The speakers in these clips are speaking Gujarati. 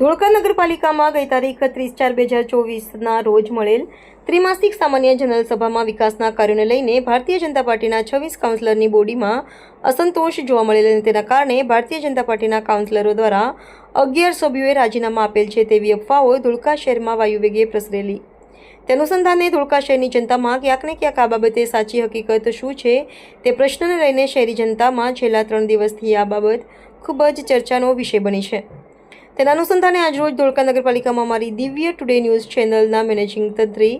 ધોળકા નગરપાલિકામાં ગઈ તારીખ ત્રીસ ચાર બે હજાર ચોવીસના રોજ મળેલ ત્રિમાસિક સામાન્ય જનરલ સભામાં વિકાસના કાર્યોને લઈને ભારતીય જનતા પાર્ટીના છવ્વીસ કાઉન્સિલરની બોડીમાં અસંતોષ જોવા મળેલ અને તેના કારણે ભારતીય જનતા પાર્ટીના કાઉન્સિલરો દ્વારા અગિયાર સભ્યોએ રાજીનામા આપેલ છે તેવી અફવાઓ ધોળકા શહેરમાં વાયુવેગે પ્રસરેલી. તે અનુસંધાને ધોળકા શહેરની જનતામાં ક્યાંક ને ક્યાંક આ બાબતે સાચી હકીકત શું છે તે પ્રશ્નને લઈને શહેરી જનતામાં છેલ્લા ત્રણ દિવસથી આ બાબત ખૂબ જ ચર્ચાનો વિષય બની છે. તેના અનુસંધાને આજરોજ ધોળકા નગરપાલિકામાં અમારી દિવ્ય ટુડે ન્યૂઝ ચેનલના મેનેજિંગ તંત્રી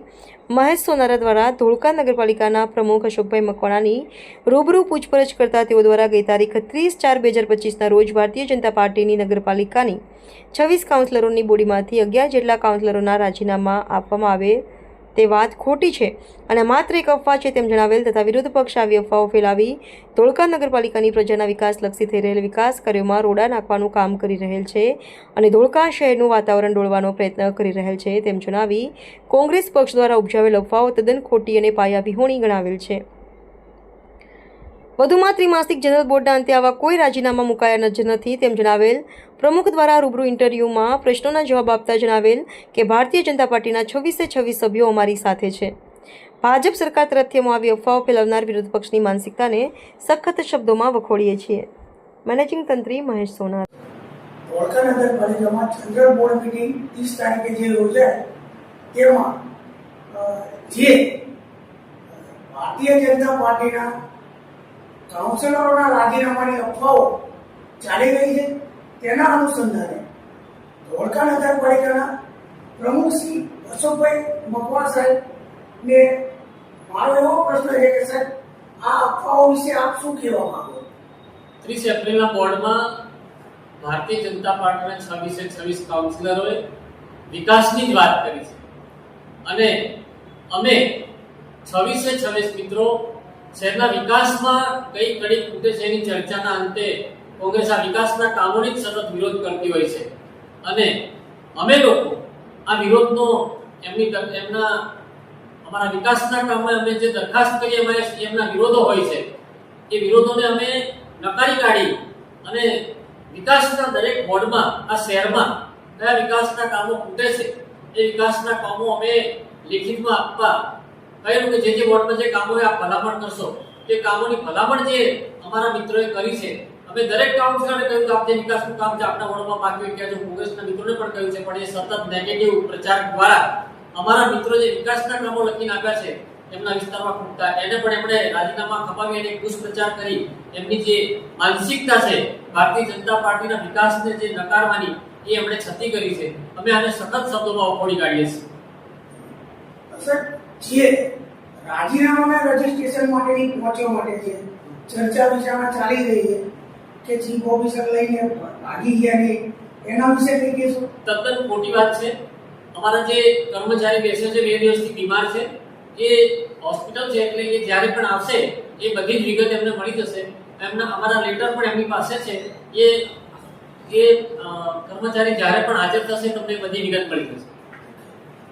મહેશ સોનારા દ્વારા ધોળકા નગરપાલિકાના પ્રમુખ અશોકભાઈ મકવાણાની રૂબરૂ પૂછપરછ કરતા તેઓ દ્વારા ગઈ તારીખ ત્રીસ ચાર બે હજાર પચીસના રોજ ભારતીય જનતા પાર્ટીની નગરપાલિકાની છવ્વીસ કાઉન્સિલરોની બોડીમાંથી અગિયાર જેટલા કાઉન્સિલરોના રાજીનામા આપવામાં આવે તે વાત ખોટી છે અને માત્ર એક અફવા છે તેમ જણાવેલ તથા વિરોધ પક્ષ આવી અફવાઓ ફેલાવી ધોળકા નગરપાલિકાની પ્રજાના વિકાસલક્ષી થઈ રહેલ વિકાસ કાર્યોમાં રોડા નાખવાનું કામ કરી રહેલ છે અને ધોળકા શહેરનું વાતાવરણ ડોળવાનો પ્રયત્ન કરી રહેલ છે તેમ જણાવી કોંગ્રેસ પક્ષ દ્વારા ઉપજાવેલ અફવાઓ તદ્દન ખોટી અને પાયાવિહોણી ગણાવેલ છે. વધુમાં ત્રિમાસિક જનરલ બોર્ડના અંતે આવા કોઈ રાજીનામા મુકાયા જ નથી, તેમ જણાવેલ. પ્રમુખ દ્વારા રૂબરૂ ઇન્ટરવ્યૂમાં પ્રશ્નોના જવાબ આપતા જણાવેલ કે ભારતીય જનતા પાર્ટીના છવ્વીસે છવ્વીસ સભ્યો અમારી સાથે છે. ભાજપ સરકાર તરફથી અમે આવી અફવાઓ ફેલાવનાર વિરોધ પક્ષની માનસિકતાને સખત શબ્દોમાં વખોડીએ છીએ. મેનેજિંગ તંત્રી મહેશ સોનાર. ધોળકા નગરપાલિકામાં જનરલ બોર્ડ મિટિંગ ત્રીસ તારીખે જે યોજાય તેમાં જે ભારતીય જનતા પાર્ટીના કાઉન્સિલરોના રાજીનામાની અફવાઓ ચાલી રહી છે તેના અનુસંધાને ધોળકા નગરપાલિકાના પ્રમુખ શ્રી અશોકભાઈ મકવા સાહેબને મારો એવો પ્રશ્ન છે કે સાહેબ, આ અફવાઓ વિશે આપ શું કહેવા માંગો? ત્રીસ એપ્રિલના બોર્ડમાં ભારતીય જનતા પાર્ટીના છવ્વીસે છવ્વીસ કાઉન્સિલરોએ વિકાસની જ વાત કરી છે. અને અમે છવ્વીસે છવ્વીસ મિત્રો શહેરના વિકાસમાં કઈ કડી ખૂટે છે એની ચર્ચાના અંતે કોંગ્રેસ આ વિકાસના કામોની સતત વિરોધ કરતી હોય છે. અને અમે લોકો આ વિરોધનો એમની એમના અમારા વિકાસના કામમાં અમે જે દરખાસ્ત કરીએ અમારે એમના વિરોધો હોય છે, એ વિરોધોને અમે નકારી કાઢી અને વિકાસના દરેક વોર્ડમાં, આ શહેરમાં કયા વિકાસના કામો ખૂટે છે, એ વિકાસના કામો અમે લેખિતમાં આપવા કહ્યું કે જે જે વોર્ડમાં જે કામો આપ ભલામણ કરશો. તે કામોની ભલામણ જે અમારા મિત્રોએ કરી છે, અમે દરેક કાઉન્સિલરને કહ્યું કે આપ જે વિકાસનું કામ છે, આપના વોર્ડમાં બાકી હોય જો કોંગ્રેસના મિત્રોને પણ કહ્યું છે, પણ એ સતત નેગેટિવ પ્રચાર દ્વારા અમારા મિત્રો જે વિકાસના કામો લખીને આપ્યા છે, એમના વિસ્તારમાં ખૂટતા. એને પણ એમણે રાજીનામા ખપાવી અને દુષ્પ્રચાર કરી. એમની જે માનસિકતા છે, ભારતીય જનતા પાર્ટીના વિકાસને જે નકારવાની, એ એમણે છતી કરી છે. અમે આને સતત શબ્દોમાં વખોડી કાઢીએ છીએ. સર, જે રાજીનામાના રજીસ્ટ્રેશન માટેની પહોંચવા માટે છે ચર્ચા વિચારણા ચાલી રહી છે, કે ચીફ ઓફિસર લઈને ભાગી ગયા નહીં એના વિશે કઈ કહેશો? તદ્દન મોટી વાત છે. અમારા જે કર્મચારી બેસે છે, બે દિવસથી બીમાર છે. એ હોસ્પિટલ છે એટલે એ જ્યારે પણ આવશે, એ બધી જ વિગત એમને મળી જશે. એમના અમારા લેટર પણ એમની પાસે છે. એ એ કર્મચારી જ્યારે પણ હાજર થશે, તમને બધી વિગત મળી જશે.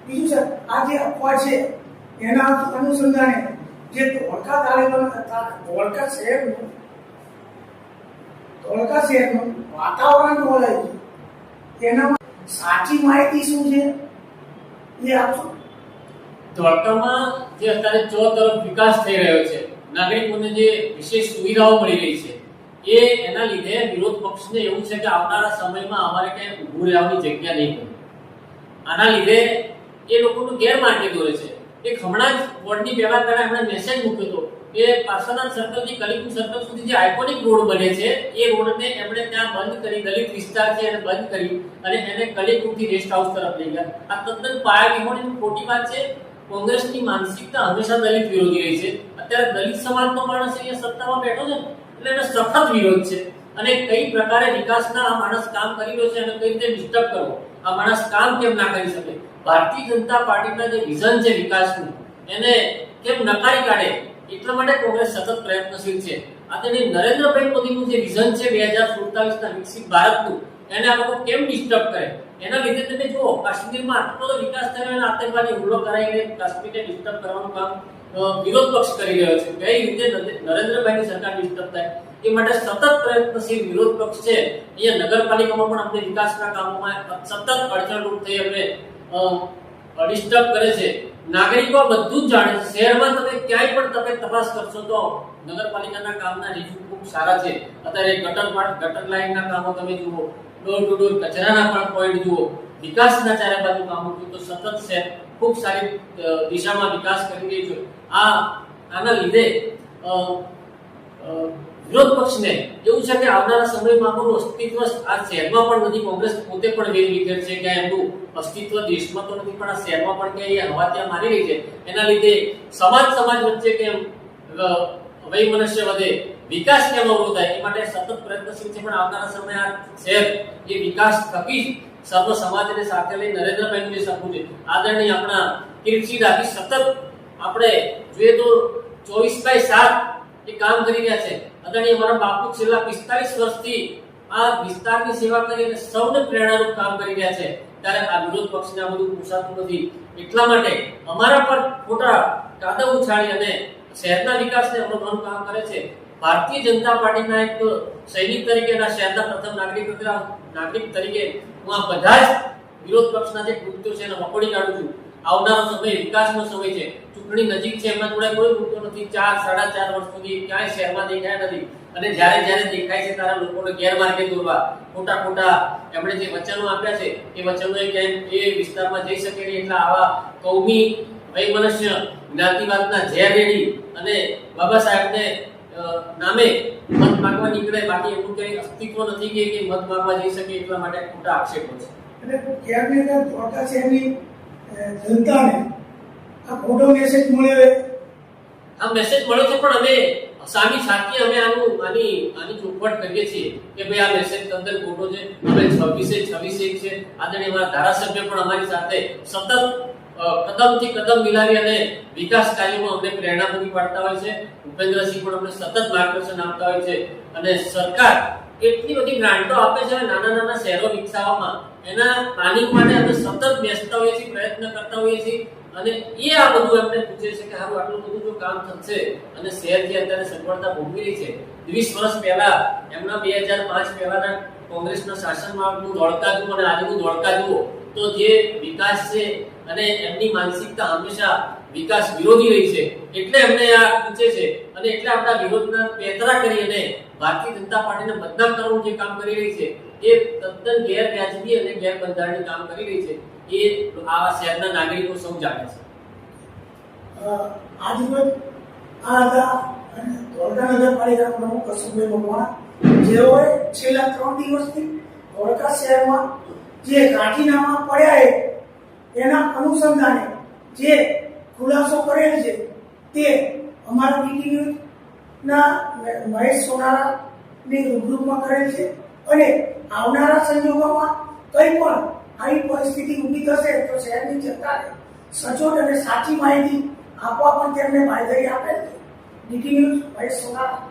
બીજું જે અનુસંધાને જે ધોળકા ધોળકા શહેરનું ધોળકા શહેરનું વાતાવરણ બોલાય છે તેનામાં સાચી માહિતી શું છે? એ આપશો? ધોળકામાં જે અત્યારે ચો તરફ વિકાસ થઈ રહ્યો છે, નાગરિકોને જે વિશેષ સુવિધાઓ મળી રહી છે, એ એના લીધે વિરોધ પક્ષને એવું છે કે આવનારા સમયમાં અમારે ક્યાંય ઊભું રહેવાની જગ્યા નહીં મળે આના લીધે એ લોકોનું ગેરમાર્ગે દોરે છે. એક હમણાં જ બોર્ડની પહેલા તારે એમણે મેસેજ મૂક્યો હતો કે પાસાના સર્કલથી કલીપુર સર્કલ સુધી જે આઇકોનિક રોડ બને છે, એ રોડને એમણે ત્યાં બંધ કરી દલિત વિસ્તાર છે એને બંધ કરી અને એને કલીપુરથી રેસ્ટ હાઉસ તરફ લઈ ગયા. આ તદ્દન પાયા વિહોણીની ખોટી વાત છે. કોંગ્રેસની માનસિકતા હંમેશા દલિત વિરોધી રહી છે. અત્યારે દલિત સમાજનો માણસ અહીંયા સત્તામાં બેઠો છે એટલે એનો સખત વિરોધ છે. અને કઈ પ્રકારે વિકાસના આ માણસ કામ કરી રહ્યો છે અને કઈ રીતે ડિસ્ટર્બ કરવો? આ માણસ કામ કેમ ના કરી શકે? ભારતીય જનતા પાર્ટીના જે વિઝન છે વિકાસનું, એને કેમ નકારી કાઢે? એટલા માટે કોંગ્રેસ સતત પ્રયત્નશીલ છે. આ તેની નરેન્દ્રભાઈ મોદીનું જે વિઝન છે બે હજાર સુડતાલીસના વિકસિત ભારતનું, એને આ લોકો કેમ ડિસ્ટર્બ કરે? એના લીધે તમે જુઓ, કાશ્મીરમાં આટલો બધો વિકાસ થયો અને આતંકવાદી હુમલો કરાવીને કાશ્મીરને ડિસ્ટર્બ કરવાનું કામ વિરોધ પક્ષ કરી રહ્યો છે. કઈ રીતે નરેન્દ્રભાઈની સરકાર ડિસ્ટર્બ થાય? એ માટે સતત પ્રયત્નશીલ વિરોધ પક્ષ છે. અહીંયા નગરપાલિકામાં પણ અમને વિકાસના કામોમાં સતત અડચણરૂપ થઈ અમને ડિસ્ટર્બ કરે છે. નાગરિકો બધું જ જાણે છે. શહેરમાં તમે ક્યાંય પણ તમે તપાસ કરશો તો નગરપાલિકાના કામના રિવ્યુ ખૂબ સારા છે. અત્યારે ગટર માર્ગ ગટર લાઇનના કામો તમે જુઓ ડોર ટુ ડોર કચરાના પણ પોઈન્ટ જુઓ. વિકાસના ચારે બાજુ કામો જુઓ તો સતત છે. ખૂબ સારી દિશામાં વિકાસ કરી રહી છે. આ, આના લીધે વિરોધ પક્ષને એવું છે કે આવનારા સમયમાં આપણું અસ્તિત્વ આ શહેરમાં પણ નથી, કોંગ્રેસ પોતે પણ વેર વિખેર છે કે એમનું અસ્તિત્વ દેશમાં તો નથી, પણ આ શહેરમાં પણ કે એ હવા ત્યાં મારી રહી છે. એના લીધે સમાજ સમાજ વચ્ચે કેમ વય મનુષ્ય વધે, વિકાસ કેમ અવરો થાય, એ માટે સતત પ્રયત્નશીલ છે, પણ આવનારા સમયે આ શહેર એ વિકાસ થકી સર્વ સમાજને સાથે લઈ નરેન્દ્રભાઈનું જે છે. આદરણીય આપણા કિરીટસિંહ ડાભી સતત આપણે જોઈએ તો ચોવીસ બાય સાત એ કામ કરી રહ્યા છે. અદાણી અમારા બાપુ છેલ્લા પિસ્તાલીસ વર્ષથી આ વિસ્તારની સેવા કરીને સૌને પ્રેરણારૂપ કામ કરી રહ્યા છે. ત્યારે આ વિરોધ પક્ષને આ બધું પોસાતું નથી. એટલા માટે અમારા પર ખોટા કાદવ ઉછાળી અને શહેરના વિકાસને અવરોધવાનું કામ કરે છે. ભારતીય જનતા પાર્ટીના એક સૈનિક તરીકે અને શહેરના પ્રથમ નાગરિક નાગરિક તરીકે હું આ બધા જ વિરોધ પક્ષના જે કૃત્યો છે એને વખોડી કાઢું છું. આવનારો સમય વિકાસનો સમય છે. ચૂંટણી નજીક છે એમાં જોડે કોઈ મુદ્દો નથી. ચાર સાડા ચાર વર્ષ સુધી ક્યાંય શહેરમાં દેખાયા નથી. અને જ્યારે જ્યારે દેખાય છે ત્યારે લોકોને ગેરમાર્ગે દોરવા. ખોટા ખોટા એમણે જે વચનો આપ્યા છે એ વચનો એ ક્યાંય એ વિસ્તારમાં જઈ શકે નહીં. એટલે આવા કૌમી વૈમનસ્ય જ્ઞાતિવાદના ઝેર રેડી અને બાબા સાહેબને નામે મત માંગવા નીકળે. બાકી એવું કઈ અસ્તિત્વ નથી કે મત માંગવા જઈ શકે એટલા માટે ખોટા આક્ષેપો છે. એટલે ક્યાંક ને ક્યાંક ધોળકા શહેરની અ, જનતાને આ ખોટો મેસેજ મળ્યો આ મેસેજ મળ્યો છે, પણ અમે સામી સાથી અમે આનું આની આની ચોખવટ કરીએ છીએ કે ભાઈ આ મેસેજ તદ્દન ખોટો છે. અમે છવ્વીસે, છવ્વીસ એક છે. આદરણીય અમારા ધારાસભ્ય પણ અમારી સાથે સતત કદમથી કદમ મિલાવી અને વિકાસ કાર્યમાં અમને પ્રેરણા પૂરી પાડતા હોય છે. ભૂપેન્દ્રસિંહ પણ અમને સતત માર્ગદર્શન આપતા હોય છે. અને સરકાર એટલી બધી ગ્રાન્ટો આપે છે નાના નાના શહેરો વિકસાવવામાં એના પ્લાનિંગ માટે અમે સતત બેસતા હોઈએ છીએ, પ્રયત્ન કરતા હોઈએ છીએ અને એ આ બધું એમને પૂછે છે કે હારું, આટલું બધું જો કામ થશે અને શહેર જે અત્યારે સગવડતા ભોગવી રહી છે વીસ વર્ષ પહેલા એમના બે હજાર પાંચ પહેલાના કોંગ્રેસના શાસનમાં હું દોડકા જુઓ અને આજનું દોડકા જુઓ તો જે વિકાસ છે અને એમની માનસિકતા હંમેશા વિકાસ વિરોધી રહી છે, એટલે એમને આ પૂછે છે અને એટલે આપણા વિરોધના પેતરા કરી અને ભારતીય જનતા પાર્ટીને બદનામ કરવાનું જે કામ કરી રહી છે એ તદ્દન ગેરવ્યાજબી અને ગેરબંધારણીય કામ કરી રહી છે. એ આ શહેરના નાગરિકો સૌ જાણે છે. આજરોજ આ હતા ધોળકા નગરપાલિકા પ્રમુખ અશોકભાઈ મકવાણા જેઓએ છેલ્લા ત્રણ દિવસથી ધોળકા શહેરમાં જે કાઠીનામા પડ્યા એના અનુસંધાને જે ખુલાસો કરેલ છે, તે અમારા ડીટી ન્યૂઝના મહેશ સોનારાની રૂબરૂમાં કરેલ છે અને આવનારા સંજોગોમાં કંઈ પણ આવી પરિસ્થિતિ ઊભી થશે તો શહેરની જનતાને સચોટ અને સાચી માહિતી આપવા પણ તેમને બાંયધરી આપેલ છે. DT news Mahesh Sonara.